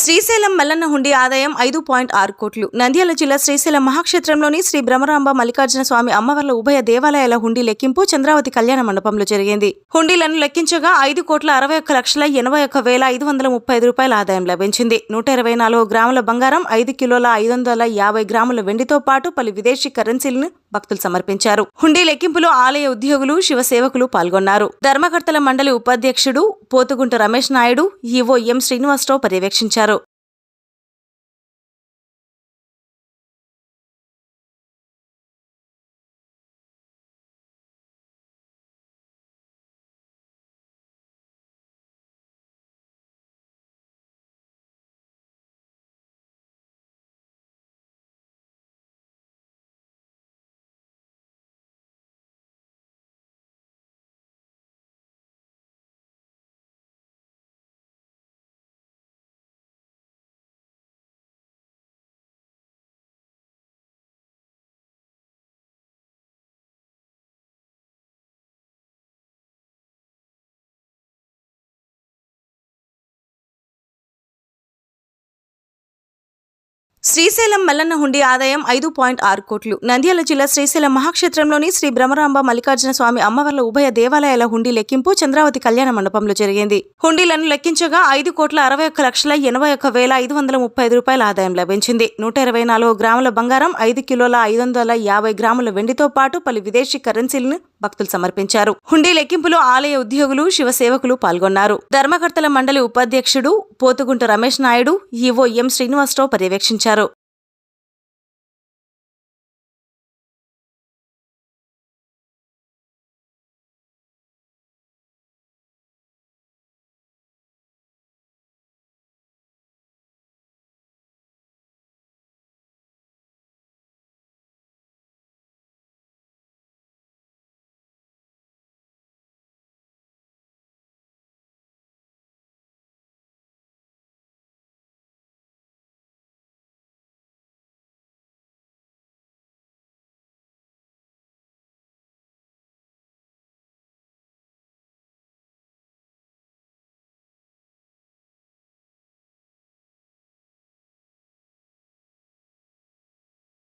శ్రీశైలం మల్లన్న హుండీ ఆదాయం ఐదు పాయింట్ ఆరు కోట్లు. నంద్యాల జిల్లా శ్రీశైలం మహాక్షేత్రంలోని శ్రీ భ్రమరాంబ మల్లికార్జున స్వామి అమ్మవార్ల ఉభయ దేవాలయాల హుండీ లెక్కింపు చంద్రావతి కళ్యాణ మండపంలో జరిగింది. హుండీలను లెక్కించగా ఐదు కోట్ల అరవై ఒక్క లక్షల ఎనభై ఒక్క వేల ఐదు వందల ముప్పై ఐదు రూపాయల ఆదాయం లభించింది. నూట ఇరవై నాలుగు గ్రాముల బంగారం ఐదు కిలోల ఐదు వందల యాభై గ్రాముల వెండితో పాటు పలు విదేశీ కరెన్సీలను భక్తులు సమర్పించారు. హుండీ లెక్కింపులో ఆలయ ఉద్యోగులు శివ సేవకులు పాల్గొన్నారు. ధర్మకర్తల మండలి ఉపాధ్యక్షుడు పోతుగుంట రమేష్ నాయుడు ఈవో ఎం శ్రీనివాసరావు పర్యవేక్షించారు. శ్రీశైలం మల్లన్న హుండీ ఆదాయం ఐదు పాయింట్ ఆరు కోట్లు. నంద్యాల జిల్లా శ్రీశైలం మహాక్షేత్రంలోని శ్రీ భ్రమరాంబ మల్లికార్జున స్వామి అమ్మవార్ల ఉభయ దేవాలయాల హుండీ లెక్కింపు చంద్రావతి కళ్యాణ మండపంలో జరిగింది. హుండీలను లెక్కించగా ఐదు కోట్ల అరవై ఒక్క లక్షల ఎనభై ఒక్క వేల ఐదు వందల ముప్పై ఐదు రూపాయల ఆదాయం లభించింది. నూట ఇరవై నాలుగు గ్రాముల బంగారం ఐదు కిలోల ఐదు వందల యాభై గ్రాముల వెండితో పాటు పలు విదేశీ కరెన్సీలను భక్తులు సమర్పించారు. హుండీ లెక్కింపులో ఆలయ ఉద్యోగులు శివ సేవకులు పాల్గొన్నారు. ధర్మకర్తల మండలి ఉపాధ్యక్షుడు పోతుగుంట రమేష్ నాయుడు ఈవో ఎం శ్రీనివాసరావు పర్యవేక్షించారు.